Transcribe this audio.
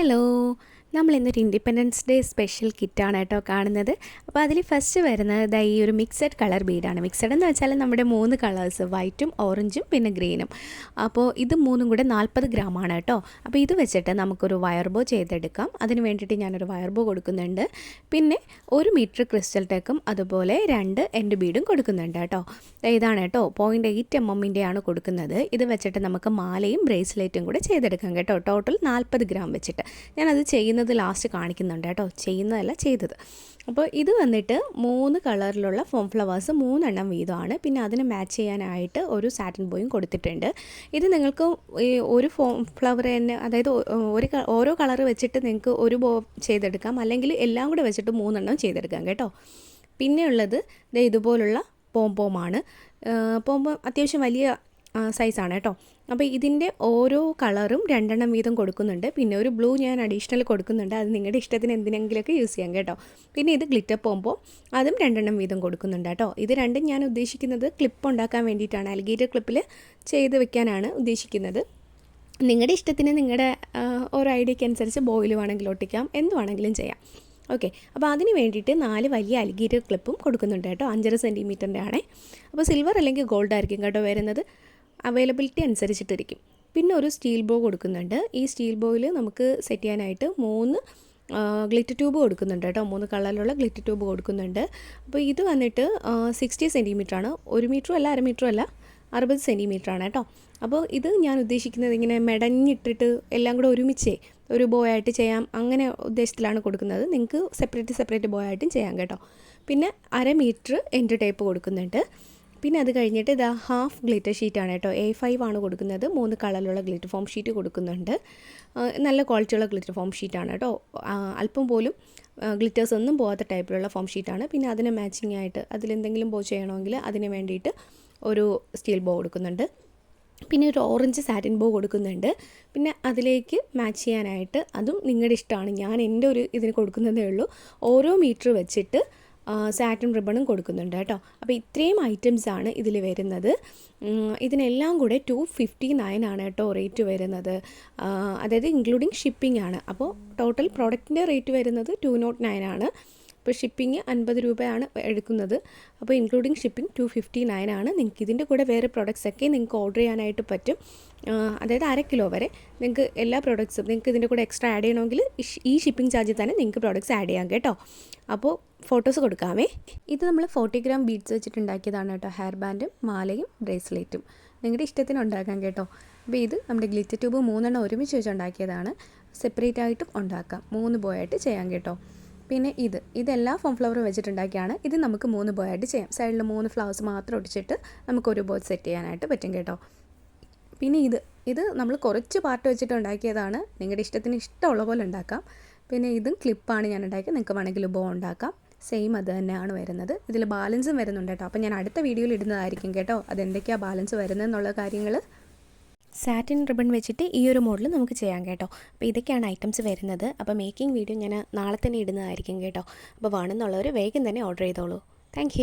Hello. നമ്മൾ ഇന്നൊരു independence day special കിറ്റാണ് കേട്ടോ കാണുന്നത്. അപ്പോൾ അതിൽ ഫസ്റ്റ് വരുന്നത് ഈ ഒരു മിക്സഡ് കളർ ബീഡാണ് മിക്സഡ് എന്ന് വെച്ചാൽ നമ്മുടെ മൂന്ന് കളേഴ്സ് വൈറ്റും ഓറഞ്ചും പിന്നെ ഗ്രീനും അപ്പോൾ ഇത് മൂന്നും കൂടെ നാൽപ്പത് ഗ്രാമാണ് കേട്ടോ. അപ്പോൾ ഇത് വെച്ചിട്ട് നമുക്കൊരു വയർബോ ചെയ്തെടുക്കാം. അതിന് വേണ്ടിയിട്ട് ഞാനൊരു വയർബോ കൊടുക്കുന്നുണ്ട്. പിന്നെ ഒരു മീറ്റർ ക്രിസ്റ്റൽ ടേക്കും അതുപോലെ രണ്ട് എൻഡ് ബീഡും കൊടുക്കുന്നുണ്ട് കേട്ടോ. ഇതാണ് കേട്ടോ പോയിന്റ് എയ്റ്റ് എം എമ്മിന്റെയാണ് കൊടുക്കുന്നത്. ഇത് വെച്ചിട്ട് നമുക്ക് മാലയും ബ്രേസ്ലെറ്റും കൂടെ ചെയ്തെടുക്കാം കേട്ടോ. ടോട്ടൽ നാൽപ്പത് ഗ്രാം വെച്ചിട്ട്. ഞാനത് ചെയ്യുന്നത് ലാസ്റ്റ് കാണിക്കുന്നുണ്ട് കേട്ടോ. ചെയ്യുന്നതല്ല ചെയ്തത്. അപ്പോൾ ഇത് വന്നിട്ട് മൂന്ന് കളറിലുള്ള ഫോം ഫ്ലവേഴ്സ് മൂന്നെണ്ണം വീതമാണ്. പിന്നെ അതിന് മാച്ച് ചെയ്യാനായിട്ട് ഒരു സാറ്റിൻ ബോയും കൊടുത്തിട്ടുണ്ട്. ഇത് നിങ്ങൾക്ക് ഒരു ഫോം ഫ്ലവർ തന്നെ അതായത് ഒരു ഓരോ കളർ വെച്ചിട്ട് നിങ്ങൾക്ക് ഒരു ബോ ചെയ്തെടുക്കാം. അല്ലെങ്കിൽ എല്ലാം കൂടെ വെച്ചിട്ട് മൂന്നെണ്ണം ചെയ്തെടുക്കാം കേട്ടോ. പിന്നെ ഉള്ളത് ദേ ഇതുപോലുള്ള പോംപോമാണ് പോംപോം അത്യാവശ്യം വലിയ സൈസാണ് കേട്ടോ. അപ്പോൾ ഇതിന്റെ ഓരോ കളറും രണ്ടെണ്ണം വീതം കൊടുക്കുന്നുണ്ട്. പിന്നെ ഒരു ബ്ലൂ ഞാൻ അഡീഷണൽ കൊടുക്കുന്നുണ്ട്. അത് നിങ്ങളുടെ ഇഷ്ടത്തിന് എന്തിനെങ്കിലുമൊക്കെ യൂസ് ചെയ്യാം കേട്ടോ. പിന്നെ ഇത് ഗ്ലിറ്റർ പോകുമ്പോൾ അതും രണ്ടെണ്ണം വീതം കൊടുക്കുന്നുണ്ട് കേട്ടോ. ഇത് രണ്ടും ഞാൻ ഉദ്ദേശിക്കുന്നത് ക്ലിപ്പ് ഉണ്ടാക്കാൻ വേണ്ടിയിട്ടാണ്. അലിഗേറ്റർ ക്ലിപ്പിൽ ചെയ്ത് വെക്കാനാണ് ഉദ്ദേശിക്കുന്നത്. നിങ്ങളുടെ ഇഷ്ടത്തിന് നിങ്ങളുടെ ഓരോ ഐഡിയയ്ക്ക് അനുസരിച്ച് ബോയിൽ വേണമെങ്കിൽ ഒട്ടിക്കാം. എന്ത് വേണമെങ്കിലും ചെയ്യാം. ഓക്കെ അപ്പോൾ അതിന് വേണ്ടിയിട്ട് നാല് വലിയ അലിഗീരിയർ ക്ലിപ്പും കൊടുക്കുന്നുണ്ട് കേട്ടോ. അഞ്ചര സെന്റിമീറ്ററിന്റെ ആണേ. അപ്പോൾ സിൽവർ അല്ലെങ്കിൽ ഗോൾഡ് ആയിരിക്കും കേട്ടോ വരുന്നത്. അവൈലബിലിറ്റി അനുസരിച്ചിട്ടിരിക്കും. പിന്നെ ഒരു സ്റ്റീൽ ബോ കൊടുക്കുന്നുണ്ട്. ഈ സ്റ്റീൽ ബോയിൽ നമുക്ക് സെറ്റ് ചെയ്യാനായിട്ട് മൂന്ന് ഗ്ലിറ്റർ ട്യൂബ് കൊടുക്കുന്നുണ്ട് കേട്ടോ. മൂന്ന് കളറിലുള്ള ഗ്ലിറ്റർ ട്യൂബ് കൊടുക്കുന്നുണ്ട്. അപ്പോൾ ഇത് വന്നിട്ട് സിക്സ്റ്റി സെന്റിമീറ്റർ ആണ് ഒരു മീറ്ററും അല്ല അര മീറ്ററും അല്ല അറുപത് സെന്റിമീറ്റർ ആണ് കേട്ടോ. അപ്പോൾ ഇത് ഞാൻ ഉദ്ദേശിക്കുന്നത് ഇങ്ങനെ മെടഞ്ഞിട്ടിട്ട് എല്ലാം കൂടെ ഒരുമിച്ച് ഒരു ബോ ആയിട്ട് ചെയ്യാം. അങ്ങനെ ഉദ്ദേശത്തിലാണ് കൊടുക്കുന്നത്. നിങ്ങൾക്ക് സെപ്പറേറ്റ് സെപ്പറേറ്റ് ബോ ആയിട്ടും ചെയ്യാം കേട്ടോ. പിന്നെ അര മീറ്റർ എന്റെ ടേപ്പ് കൊടുക്കുന്നുണ്ട്. പിന്നെ അത് കഴിഞ്ഞിട്ട് ഇതാ ഹാഫ് ഗ്ലിറ്റർ ഷീറ്റാണ് കേട്ടോ. എ ഫൈവ് ആണ് കൊടുക്കുന്നത്. മൂന്ന് കളറിലുള്ള ഗ്ലിറ്റർ ഫോം ഷീറ്റ് കൊടുക്കുന്നുണ്ട്. നല്ല ക്വാളിറ്റിയുള്ള ഗ്ലിറ്റർ ഫോം ഷീറ്റാണ് കേട്ടോ. അല്പം പോലും ഗ്ലിറ്റേഴ്സ് ഒന്നും പോകാത്ത ടൈപ്പിലുള്ള ഫോം ഷീറ്റാണ് പിന്നെ അതിന് മാച്ചിങ് ആയിട്ട് അതിലെന്തെങ്കിലും ബോ ചെയ്യണമെങ്കിൽ അതിന് വേണ്ടിയിട്ട് ഒരു സ്റ്റീൽ ബോ കൊടുക്കുന്നുണ്ട്. പിന്നെ ഒരു ഓറഞ്ച് സാറ്റിൻ ബോ കൊടുക്കുന്നുണ്ട്. പിന്നെ അതിലേക്ക് മാച്ച് ചെയ്യാനായിട്ട് അതും നിങ്ങളുടെ ഇഷ്ടമാണ് ഞാൻ എന്റെ ഒരു ഇതിന് കൊടുക്കുന്നതേ ഉള്ളൂ. ഓരോ മീറ്റർ വെച്ചിട്ട് സാറ്റിൻ റിബണും കൊടുക്കുന്നുണ്ട് കേട്ടോ. അപ്പോൾ ഇത്രയും ഐറ്റംസ് ആണ് ഇതിൽ വരുന്നത്. ഇതിനെല്ലാം കൂടെ ടു ഫിഫ്റ്റി നയൻ ആണ് കേട്ടോ റേറ്റ് വരുന്നത്. അതായത് ഇൻക്ലൂഡിങ് ഷിപ്പിംഗ് ആണ്. അപ്പോൾ ടോട്ടൽ പ്രോഡക്റ്റിന്റെ റേറ്റ് വരുന്നത് ടു നോട്ട് നയൻ ആണ്. ഇപ്പോൾ ഷിപ്പിംഗ് അൻപത് രൂപയാണ് എടുക്കുന്നത്. അപ്പോൾ including shipping two fifty nine ആണ്. നിങ്ങൾക്ക് ഇതിന്റെ കൂടെ വേറെ പ്രോഡക്റ്റ്സ് ഒക്കെ നിങ്ങൾക്ക് ഓർഡർ ചെയ്യാനായിട്ട് പറ്റും. അതായത് അര കിലോ വരെ നിങ്ങൾക്ക് എല്ലാ പ്രോഡക്ട്സും നിങ്ങൾക്ക് ഇതിന്റെ കൂടെ എക്സ്ട്രാ ആഡ് ചെയ്യണമെങ്കിൽ ഈ ഷിപ്പിംഗ് ചാർജിൽ തന്നെ നിങ്ങൾക്ക് പ്രോഡക്റ്റ്സ് ആഡ് ചെയ്യാം കേട്ടോ. അപ്പോൾ ഫോട്ടോസ് കൊടുക്കാമേ ഇത് നമ്മൾ ഫോർട്ടി ഗ്രാം ബീഡ്സ് വെച്ചിട്ടുണ്ടാക്കിയതാണ് കേട്ടോ. ഹെയർ ബാൻഡും മാലയും ബ്രേസ്ലെറ്റും നിങ്ങളുടെ ഇഷ്ടത്തിന് ഉണ്ടാക്കാം കേട്ടോ. അപ്പോൾ ഇത് നമ്മുടെ ഗ്ലിറ്റർ ട്യൂബ് മൂന്നെണ്ണം ഒരുമിച്ച് വെച്ച് ഉണ്ടാക്കിയതാണ് സെപ്പറേറ്റ് ആയിട്ടും ഉണ്ടാക്കാം. മൂന്ന് ബോയായിട്ട് ചെയ്യാം കേട്ടോ. പിന്നെ ഇത് ഇതെല്ലാം ഫോം ഫ്ലവറും വെച്ചിട്ടുണ്ടാക്കിയാണ്. ഇത് നമുക്ക് മൂന്ന് ബോയായിട്ട് ചെയ്യാം. സൈഡിൽ മൂന്ന് ഫ്ലവേഴ്സ് മാത്രം ഒടിച്ചിട്ട് നമുക്ക് ഒരു ബോയ് സെറ്റ് ചെയ്യാനായിട്ട് പറ്റും കേട്ടോ. പിന്നെ ഇത് ഇത് നമ്മൾ കുറച്ച് പാർട്ട് വെച്ചിട്ട് ഉണ്ടാക്കിയതാണ് നിങ്ങളുടെ ഇഷ്ടത്തിന് ഇഷ്ടമുള്ള പോലെ ഉണ്ടാക്കാം. പിന്നെ ഇതും ക്ലിപ്പാണ് ഞാൻ ഉണ്ടാക്കിയത് നിങ്ങൾക്ക് വേണമെങ്കിൽ ബോ ഉണ്ടാക്കാം. സെയിം അത് തന്നെയാണ് വരുന്നത്. ഇതിൽ ബാലൻസും വരുന്നുണ്ട് കേട്ടോ. അപ്പോൾ ഞാൻ അടുത്ത വീഡിയോയിൽ ഇടുന്നതായിരിക്കും കേട്ടോ. അതെന്തൊക്കെയാണ് ബാലൻസ് വരുന്നതെന്നുള്ള കാര്യങ്ങൾ സാറ്റിൻ റിബൺ വെച്ചിട്ട് ഈ ഒരു മോഡൽ നമുക്ക് ചെയ്യാം കേട്ടോ. അപ്പോൾ ഇതൊക്കെയാണ് ഐറ്റംസ് വരുന്നത്. അപ്പോൾ മേക്കിംഗ് വീഡിയോ ഞാൻ നാളെ തന്നെ ഇടുന്നതായിരിക്കും കേട്ടോ. അപ്പോൾ വേണമെന്നുള്ളവർ വേഗം തന്നെ ഓർഡർ ചെയ്തോളൂ. താങ്ക്